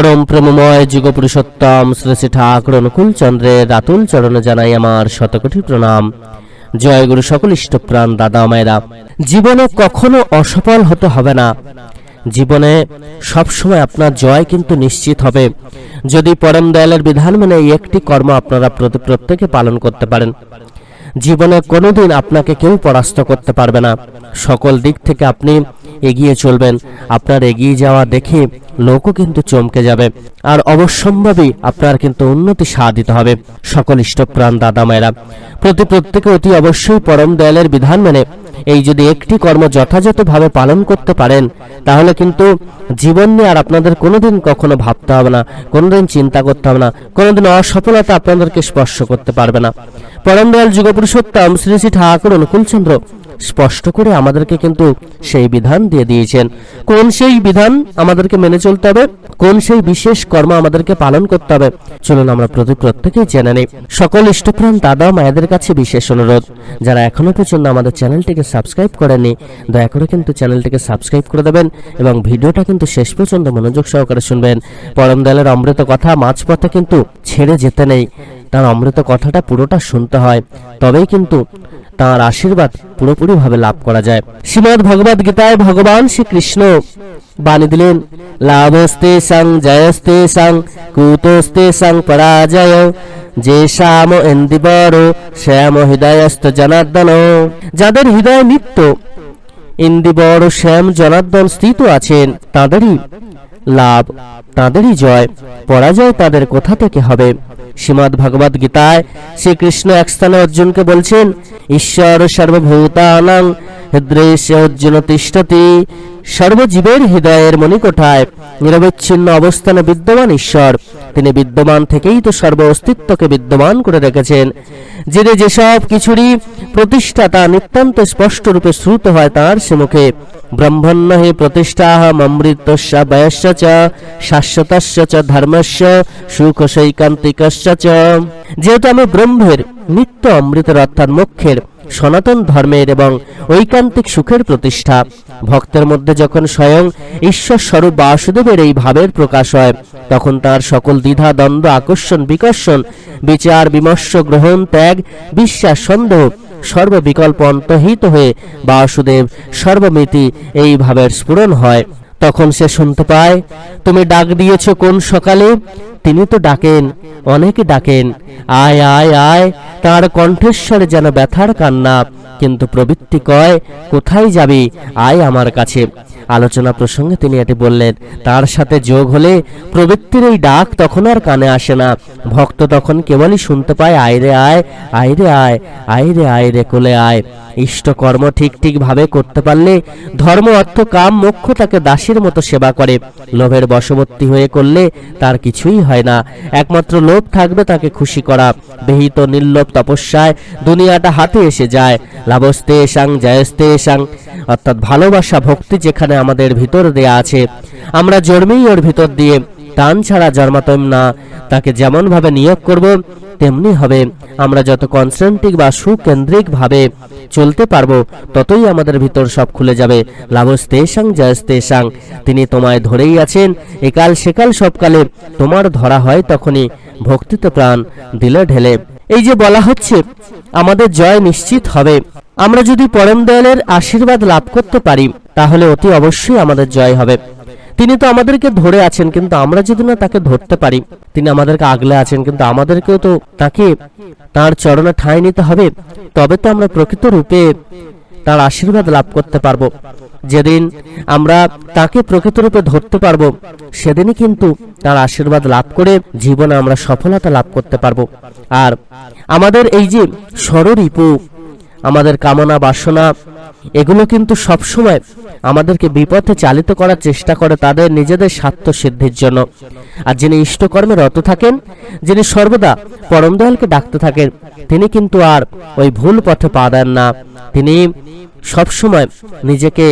পরম প্রেমময় যুগ শ্রী শ্রী ঠাকুর অনুকূল চন্দ্রের রাতুল চরণে জানাই আমার শতকোটি প্রণাম। জয় গুরু সকল ইষ্টপ্রাণ দাদা মায়েরা। জীবনে কখনো অসফল হতে হবে না। জীবনে সবসময় আপনার জয় কিন্তু নিশ্চিত হবে। যদি পরম দয়ালের বিধান মেনে এই একটি কর্ম আপনারা প্রতি প্রত্যেকে পালন করতে পারেন। জীবনে কোনোদিন আপনাকে কেউ পরাস্ত করতে পারবে না। সকল দিক থেকে আপনি এগিয়ে চলবেন। আপনার এগিয়ে যাওয়া দেখে লোকও কিন্তু চমকে যাবে। আর অবশ্যম্ভাবী আপনার কিন্তু উন্নতি সাধিত হবে। সকল ইষ্টপ্রাণ দাদা মায়েরা প্রতি প্রত্যেকে অতি অবশ্যই পরম দয়ালের বিধান মেনে এই যদি একটি কর্ম যথাযথভাবে পালন করতে পারেন, তাহলে কিন্তু জীবন নিয়ে আর আপনাদের কোনোদিন কখনো ভাবতে হবে না, কোনোদিন চিন্তা করতে হবে না, কোনোদিন অসফলতা আপনাদেরকে স্পর্শ করতে পারবে না। পরম দয়াল যুগপুরুষোত্তম শ্রী শ্রী ঠাকুর অনুকূলচন্দ্র স্পষ্ট করে আমাদেরকে কিন্তু সেই বিধান দিয়ে দিয়েছেন। কোন সেই বিধান আমাদেরকে মেনে চলতে হবে? কোন সেই বিশেষ কর্ম আমাদেরকে পালন করতে হবে? চলুন আমরা প্রতি প্রত্যেকেই জেনে নেই। সকল ইষ্টপ্রাণ দাদা মায়েদের কাছে বিশেষ অনুরোধ। যারা এখনও পর্যন্ত আমাদের চ্যানেলটিকে সাবস্ক্রাইব করেননি, দয়া করে কিন্তু চ্যানেলটিকে সাবস্ক্রাইব করে দেবেন এবং ভিডিওটা কিন্তু শেষ পর্যন্ত মনোযোগ সহকারে শুনবেন। পরম দয়ালের অমৃত কথা মাঝপথে কিন্তু ছেড়ে যেতে নেই। তার অমৃত কথাটা পুরোটা শুনতে হয়। তবেই কিন্তু তার আশীর্বাদ পুরোপুরিভাবে লাভ করা যায়। শ্রীমদ ভগবদ গীতায় ভগবান শ্রীকৃষ্ণ বাণী দিলেন, লাভস্তে সং, জয়স্তে সং, কুতস্তে সং, পরাজয়। যে শ্যাম এন্দিবর শ্যাম হৃদয়স্ত জনার্দন। যাদের হৃদয় নিত্য ইন্দিবর শ্যাম জনার্দন স্থিত আছেন, তাদেরই লাভ, তাদেরই জয়, পরাজয় তাদের কোথা থেকে হবে? শ্রীমদ ভগবদ গীতায় শ্রীকৃষ্ণ এক স্থানে অর্জুনকে বলছেন, ঈশ্বর সর্বভূতানাং হৃদয় অর্জুন তিষ্ঠতি, সর্বজীবের হৃদয়ের মণিকোঠায়, নিরবচ্ছিন্ন অবস্থানে বিদ্যমান ঈশ্বর। তিনি বিদ্যমান থেকেই তো সর্ব অস্তিত্বকে বিদ্যমান করে রেখেছেন। যিনি যেসব কিছুরই প্রতিষ্ঠাতা নিতান্ত স্পষ্ট রূপে শ্রুত হয় তার মুখে। ব্রহ্মণ্য হে প্রতিষ্ঠা প্রতিষ্ঠাহমৃতস্য বয়স্য চ, শাশ্বতস্য চ, ধর্মস্য, সুখসৈকান্তিকস্য চ। যেহেতু আমি ব্রহ্মের নিত্য অমৃতের অর্থাৎ মোক্ষের সনাতন ধর্মের এবং ঐকান্তিক সুখের প্রতিষ্ঠা। ভক্তের মধ্যে যখন স্বয়ং ঈশ্বর স্বরূপ বাসুদেবের এই ভাবের প্রকাশ হয়, তখন তার সকল দ্বিধা, দ্বন্দ্ব, আকর্ষণ, বিকর্ষণ, বিচার, বিমর্ষ, গ্রহণ, ত্যাগ, বিশ্বাস, সন্দেহ সর্ববিকল্প অন্তহিত হয়ে বাসুদেব সর্বমিতি এই ভাবের স্ফুরণ হয়। তখন সে শুনতে পায়, তুমি ডাক দিয়েছ কোন সকালে? তিনি তো ডাকেন, অনেকে ডাকেন। আয় আয় আয়। তার কণ্ঠেশ্বরে যেন ব্যথার কান্না কিন্তু প্রবৃত্তি কয়, কোথায় যাবি? আয় আমার কাছে। আলোচনা প্রসঙ্গে তিনি এটি বললেন, তার সাথে যোগ হলে প্রবৃত্তির এই ডাক তখন আর কানে আসে না। ভক্ত তখন কেবলই শুনতে পায় আয়রে আয় আয়রে আয় আয়রে আয়রে কোলে আয়। ইষ্ট কর্ম ঠিক ঠিক ভাবে করতে পারলে ধর্ম, অর্থ, কাম, মোক্ষ তাকে দাসীর মতো সেবা করে। লোভের বশবর্তী হয়ে করলে তার কিছুই হয় না। একমাত্র লোভ থাকবে তাকে খুশি করা। বেহিত, নির্লোভ তপস্যায় দুনিয়াটা হাতে এসে যায়। লাভস্তে সাং জয়স্তে সাং অর্থাৎ ভালোবাসা, ভক্তি যেখানে আমাদের ভিতর দেয়া আছে, আমরা জন্মেই ওর ভিতর দিয়ে। টান ছাড়া জন্মাতম না, তাকে যেমনভাবে নিয়োগ করব, তেমনি হবে। আমরা যত কনসেন্ট্রিক বা সুকেন্দ্রিক ভাবে চলতে পারব, ততই আমাদের ভিতর সব খুলে যাবে। লাভস্তেসাং জয়স্তেসাং তিনি তোমায় ধরেই আছেন। একাল সেকাল সবকালে তোমার ধরা হয় তখনই। ভক্তিতে প্রাণ দিলে ঢেলে। এই যে বলা হচ্ছে, আমাদের জয় নিশ্চিত হবে। আমরা যদি পরম দয়ালের আশীর্বাদ লাভ করতে পারি, তাহলে অতি অবশ্যই আমাদের জয় হবে। তিনি তো আমাদেরকে ধরে আছেন, কিন্তু আমরা যদি না তাকে ধরতে পারি, তিনি আমাদেরকে আগলে আছেন, কিন্তু আমাদেরকেও তো তাকে, তার চরণে ঠাঁই নিতে হবে, তবে তো আমরা প্রকৃত রূপে তার আশীর্বাদ লাভ করতে পারব। যেদিন আমরা তাকে প্রকৃত রূপে ধরতে পারব, সেদিনই কিন্তু তার আশীর্বাদ লাভ করে জীবনে আমরা সফলতা লাভ করতে পারব। আর আমাদের এই যে ষড়রিপু আমাদের কামনা, বাসনা, এগুলো কিন্তু সবসময় আমাদেরকে বিপথে চালিত করার চেষ্টা করে তাদের নিজেদের স্বার্থ সিদ্ধির জন্য। আর যিনি ইষ্টকর্মে রত থাকেন, যিনি সর্বদা পরম দয়ালকে ডাকতে থাকেন, তিনি কিন্তু আর ওই ভুল পথে পা দেন না। তিনি সবসময় নিজেকে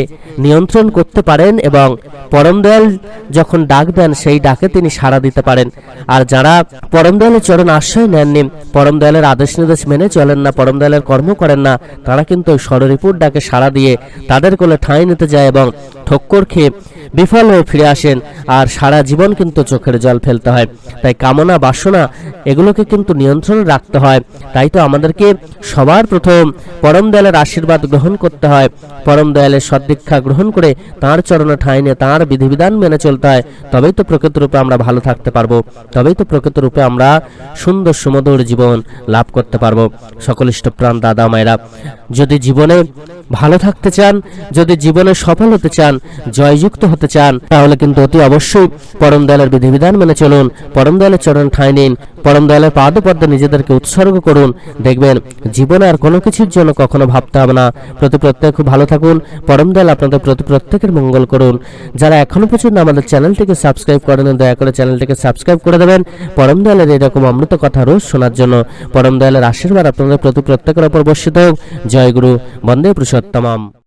নিয়ন্ত্রণ করতে পারেন এবং পরম দয়াল যখন ডাক দেন, সেই ডাকে তিনি সাড়া দিতে পারেন। আর যারা পরম দয়ালের চরণ আশ্রয় নেননি পরম দয়ালের আদেশ নির্দেশ মেনে চলেন না পরম দয়ালের কর্ম করেন না, তারা কিন্তু ষড়রিপুর ডাকে সাড়া দিয়ে তাদের কোলে ঠাঁই নিতে যায় এবং ঠক্কর খেয়ে বিফল হয়ে ফিরে আসেন। আর সারা জীবন কিন্তু চোখের জল ফেলতে হয়। তাই কামনা, বাসনা, এগুলোকে কিন্তু নিয়ন্ত্রণে রাখতে হয়। তাই তো আমাদেরকে সবার প্রথম পরম দয়ালের আশীর্বাদ গ্রহণ করতে হয়। পরম দয়ালের সদ্দীক্ষা গ্রহণ করে তাঁর চরণে ঠাঁই নিয়ে তাঁর বিধিবিধান মেনে চলতে হয়। তবেই তো প্রকৃত রূপে আমরা ভালো থাকতে পারব। তবেই তো প্রকৃত রূপে আমরা সুন্দর, সুমধুর জীবন লাভ করতে পারব। সকল ইষ্টপ্রাণ দাদা, মায়েরা, যদি জীবনে ভালো থাকতে চান, যদি জীবনে সফল হতে চান জয়যুক্ত হতে চান, তাহলে কিন্তু অতি অবশ্যই পরম দয়ালের বিধিবিধান মেনে চলুন, পরম দয়ালের চরণ ঠাঁই নিন, পরম দয়ালের পাদপদ্মে নিজেদেরকে উৎসর্গ করুন, দেখবেন জীবনে আর কোনো কিছুর জন্য কখনো ভাবতে হবে না। প্রতি প্রত্যেক খুব ভালো থাকুন, পরম দয়াল আপনাদের প্রতি প্রত্যেকের মঙ্গল করুন। যারা এখনও পর্যন্ত আমাদের চ্যানেলটিকে সাবস্ক্রাইব করেন দয়া করে চ্যানেলটিকে সাবস্ক্রাইব করে দেবেন। পরম দয়ালের এরকম অমৃত কথা রোজ শোনার জন্য পরম দয়ালের আশীর্বাদ আপনাদের প্রতি প্রত্যেকের ওপর বর্ষিত হোক। জয় গুরু, বন্দে পুরুষোত্তমম।